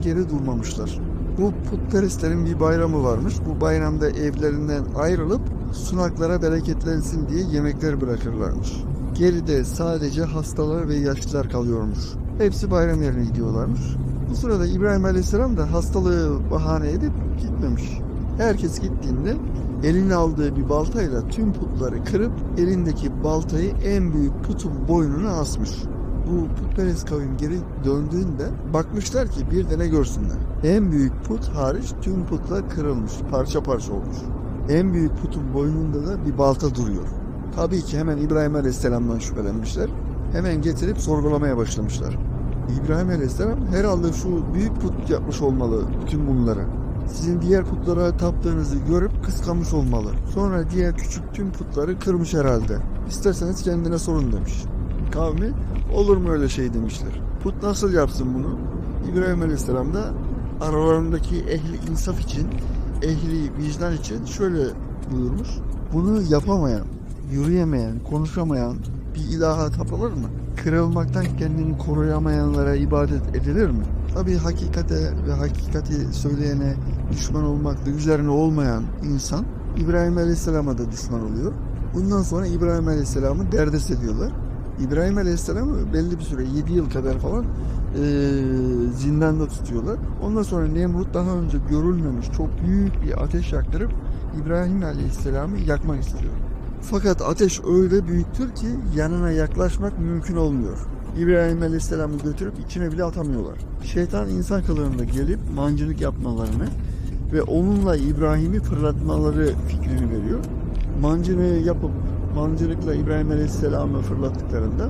geri durmamışlar. Bu putperestlerin bir bayramı varmış. Bu bayramda evlerinden ayrılıp sunaklara bereketlensin diye yemekler bırakırlarmış. Geride sadece hastalar ve yaşlılar kalıyormuş. Hepsi bayram yerine gidiyorlarmış. Bu sırada İbrahim Aleyhisselam da hastalığı bahane edip gitmemiş. Herkes gittiğinde eline aldığı bir baltayla tüm putları kırıp elindeki baltayı en büyük putun boynuna asmış. Bu putperest kavim geri döndüğünde bakmışlar ki bir de ne görsünler. En büyük put hariç tüm putlar kırılmış, parça parça olmuş. En büyük putun boynunda da bir balta duruyor. Tabii ki hemen İbrahim Aleyhisselam'dan şüphelenmişler. Hemen getirip sorgulamaya başlamışlar. İbrahim Aleyhisselam herhalde şu büyük put yapmış olmalı bütün bunları. Sizin diğer putlara taptığınızı görüp kıskanmış olmalı. Sonra diğer küçük tüm putları kırmış herhalde. İsterseniz kendine sorun demiş. Kavmi olur mu öyle şey demişler. Put nasıl yapsın bunu? İbrahim Aleyhisselam da aralarındaki ehli insaf için, ehli vicdan için şöyle buyurmuş. Bunu yapamayan, yürüyemeyen, konuşamayan bir ilaha tapılır mı? Kırılmaktan kendini koruyamayanlara ibadet edilir mi? Tabi hakikate ve hakikati söyleyene düşman olmakta üzerine olmayan insan İbrahim Aleyhisselam'a da düşman oluyor. Bundan sonra İbrahim Aleyhisselam'ı derdest ediyorlar. İbrahim Aleyhisselam'ı belli bir süre 7 yıl kadar falan eee, zindanda tutuyorlar. Ondan sonra Nemrut daha önce görülmemiş çok büyük bir ateş yaktırıp İbrahim Aleyhisselam'ı yakmak istiyor. Fakat ateş öyle büyüktür ki yanına yaklaşmak mümkün olmuyor. İbrahim Aleyhisselam'ı götürüp içine bile atamıyorlar. Şeytan insan kılığında gelip mancınık yapmalarını ve onunla İbrahim'i fırlatmaları fikrini veriyor. Mancını yapıp mancınıkla İbrahim Aleyhisselam'ı fırlattıklarında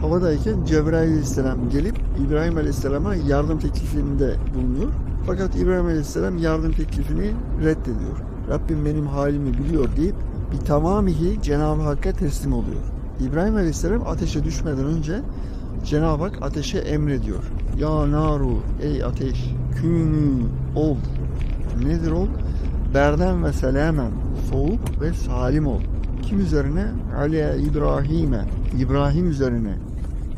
havadayken Cebrail Aleyhisselam gelip İbrahim Aleyhisselam'a yardım teklifinde bulunuyor. Fakat İbrahim Aleyhisselam yardım teklifini reddediyor. Rabbim benim halimi biliyor deyip bir tamamihi Cenab-ı Hakk'a teslim oluyor. İbrahim Aleyhisselam ateşe düşmeden önce Cenab-ı Hak ateşe emrediyor. Ya naru ey ateş künü ol. Nedir ol? Berden ve selamen soğuk ve salim ol. Kim üzerine? Ale İbrahim'e. İbrahim üzerine.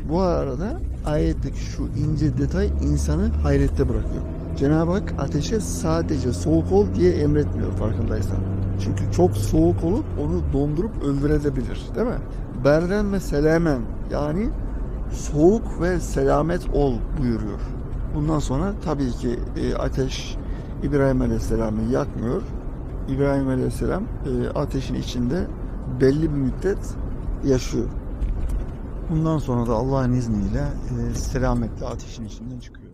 Bu arada ayetteki şu ince detay insanı hayrette bırakıyor. Cenab-ı Hak ateşe sadece soğuk ol diye emretmiyor farkındaysan. Çünkü çok soğuk olup onu dondurup öldürebilir değil mi? Berden ve selamen yani soğuk ve selamet ol buyuruyor. Bundan sonra tabii ki e, ateş İbrahim Aleyhisselam'ı yakmıyor. İbrahim Aleyhisselam e, ateşin içinde belli bir müddet yaşıyor. Bundan sonra da Allah'ın izniyle e, selametle ateşin içinden çıkıyor.